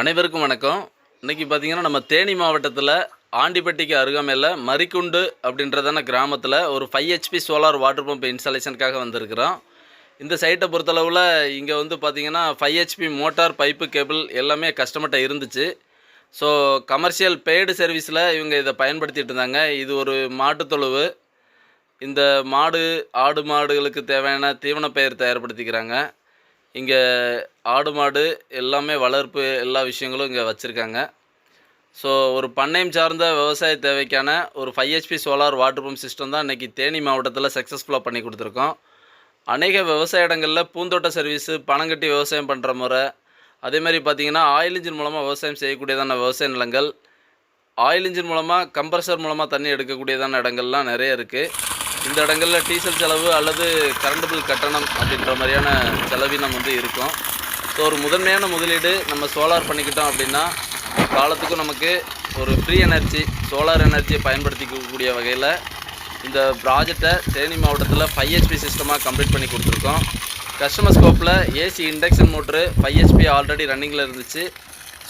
அனைவருக்கும் வணக்கம். இன்னைக்கு பார்த்தீங்கன்னா நம்ம தேனி மாவட்டத்தில் ஆண்டிப்பட்டிக்கு அருகாமையில் மரிக்குண்டு அப்படின்றதான கிராமத்தில் ஒரு five HP solar water pump இன்ஸ்டாலேஷனுக்காக வந்திருக்கிறோம். இந்த சைட்டை பொறுத்தளவில் இங்கே வந்து பார்த்திங்கன்னா five HP motor pipe cable எல்லாமே கஸ்டமர்கிட்ட இருந்துச்சு. ஸோ கமர்ஷியல் பெய்டு சர்வீஸில் இவங்க இதை பயன்படுத்திட்டு இருந்தாங்க. இது ஒரு மாட்டுத்தொழுவு இந்த மாடு ஆடு மாடுகளுக்கு தேவையான தீவன பயிர் தயார்படுத்திக்கிறாங்க. இங்கே ஆடு மாடு எல்லாமே வளர்ப்பு எல்லா விஷயங்களும் இங்கே வச்சுருக்காங்க. ஸோ ஒரு பண்ணையம் சார்ந்த விவசாய தேவைக்கான ஒரு five HP solar water pump system தான் இன்றைக்கி தேனி மாவட்டத்தில் சக்ஸஸ்ஃபுல்லாக பண்ணி கொடுத்துருக்கோம். அநேக விவசாய இடங்களில் பூந்தோட்ட சர்வீஸு பணம் கட்டி விவசாயம் பண்ணுற முறை அதே மாதிரி பார்த்தீங்கன்னா ஆயில் இன்ஜின் மூலமாக விவசாயம் செய்யக்கூடியதான விவசாய நிலங்கள் ஆயில் இன்ஜின் மூலமாக கம்ப்ரஸர் மூலமாக தண்ணி எடுக்கக்கூடியதான இடங்கள்லாம் நிறைய இருக்குது இந்த இடங்களில் டீசல் செலவு அல்லது கரண்ட் பில் கட்டணம் அப்படின்ற மாதிரியான செலவினம் வந்து இருக்கும். ஸோ ஒரு முதன்மையான முதலீடு நம்ம சோலார் பண்ணிக்கிட்டோம் அப்படின்னா காலத்துக்கும் நமக்கு ஒரு ஃப்ரீ எனர்ஜி சோலார் எனர்ஜியை பயன்படுத்திக்கக்கூடிய வகையில் இந்த ப்ராஜெக்டை தேனி மாவட்டத்தில் ஃபைவ் ஹெச்பி சிஸ்டமாக கம்ப்ளீட் பண்ணி கொடுத்துருக்கோம். Customer ஸ்கோப்பில் AC induction motor five HP already ரன்னிங்கில் இருந்துச்சு.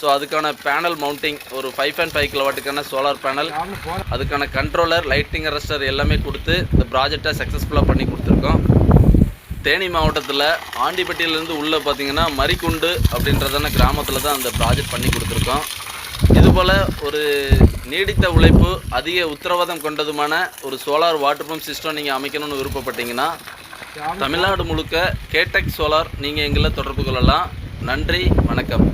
ஸோ அதுக்கான பேனல் மவுண்டிங் ஒரு ஃபைவ் பாயிண்ட் ஃபைவ் கிலோவாட்டுக்கான சோலார் பேனல் அதுக்கான கண்ட்ரோலர் லைட்டிங் அரெஸ்டர் எல்லாமே கொடுத்து இந்த ப்ராஜெக்டை சக்ஸஸ்ஃபுல்லாக பண்ணி கொடுத்துருக்கோம். தேனி மாவட்டத்தில் ஆண்டிப்பட்டியிலேருந்து உள்ளே பார்த்தீங்கன்னா மரிக்குண்டு அப்படின்றதான கிராமத்தில் தான் அந்த ப்ராஜெக்ட் பண்ணி கொடுத்துருக்கோம். இதுபோல் ஒரு நீடித்த உழைப்பு அதிக உத்தரவாதம் கொண்டதுமான ஒரு சோலார் வாட்டர் பம்ப் சிஸ்டம் நீங்கள் அமைக்கணும்னு விருப்பப்பட்டீங்கன்னா தமிழ்நாடு முழுக்க கேடெக் சோலார் நீங்கள் எங்களை தொடர்பு கொள்ளலாம். நன்றி வணக்கம்.